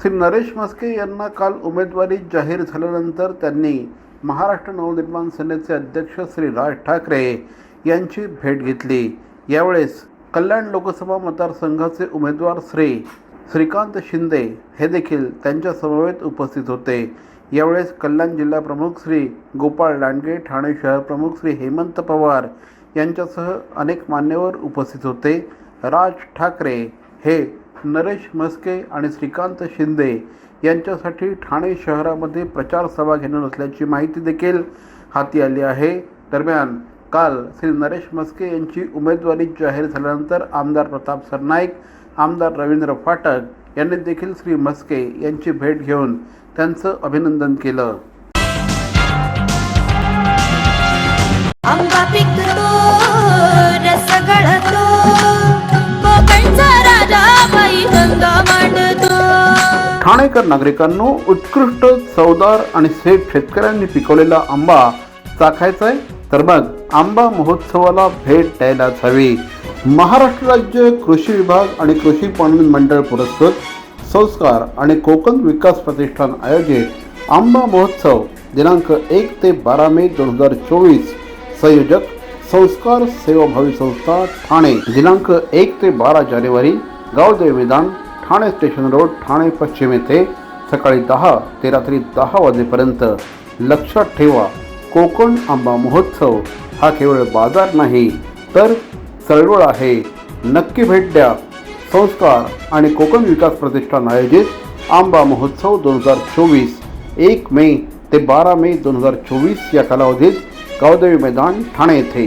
श्री नरेश म्हस्के यांना काल उमेदवारी जाहीर झाल्यानंतर त्यांनी महाराष्ट्र नवनिर्माण सेनेचे अध्यक्ष श्री राज ठाकरे यांची भेट घेतली. यावेळेस कल्याण लोकसभा मतदारसंघाचे उमेदवार श्री श्रीकांत शिंदे हे देखील त्यांच्या समवेत उपस्थित होते. यावेळेस कल्याण जिल्हा प्रमुख श्री गोपाळ लांडगे ठाणे शहर प्रमुख श्री हेमंत पवार यांच्यासह अनेक मान्यवर उपस्थित होते. राज ठाकरे हे नरेश म्हस्के आणि श्रीकांत शिंदे यांच्यासाठी ठाणे शहरामध्ये प्रचार सभा घेणार असल्याची माहिती देखील हाती आली आहे. दरम्यान काल श्री नरेश म्हस्के यांची उमेदवारी जाहीर झाल्यानंतर आमदार प्रताप सरनाईक आमदार रवींद्र फाटक यांनी देखील श्री म्हस्के यांची भेट घेऊन त्यांचं अभिनंदन केलं. ठाणेकर नागरिकांनो उत्कृष्ट चवदार आणि सेफ शेतकऱ्यांनी पिकवलेला आंबा चाखायचा आहे तर मग आंबा महोत्सवाला भेट द्यायलाच हवी. महाराष्ट्र राज्य कृषी विभाग आणि कृषी पणन मंडळ पुरस्कृत संस्कार आणि कोकण विकास प्रतिष्ठान आयोजित आंबा महोत्सव दिनांक एक ते बारा मे दोन हजार चोवीस. संयोजक संस्कार सेवाभावी संस्था ठाणे. दिनांक एक ते बारा जानेवारी गावदेव मैदान ठाणे स्टेशन रोड ठाणे पश्चिम येथे सकाळी दहा ते रात्री दहा वाजेपर्यंत लक्षात ठेवा कोकण आंबा महोत्सव हा केवळ बाजार नाही तर चळवळ आहे नक्की भेट द्या संस्कार आणि कोकण विकास प्रतिष्ठान आयोजित आंबा महोत्सव दोन हजार चोवीस एक मे ते बारा मे दोन हजार चोवीस या कालावधीत गावदेवी मैदान ठाणे येथे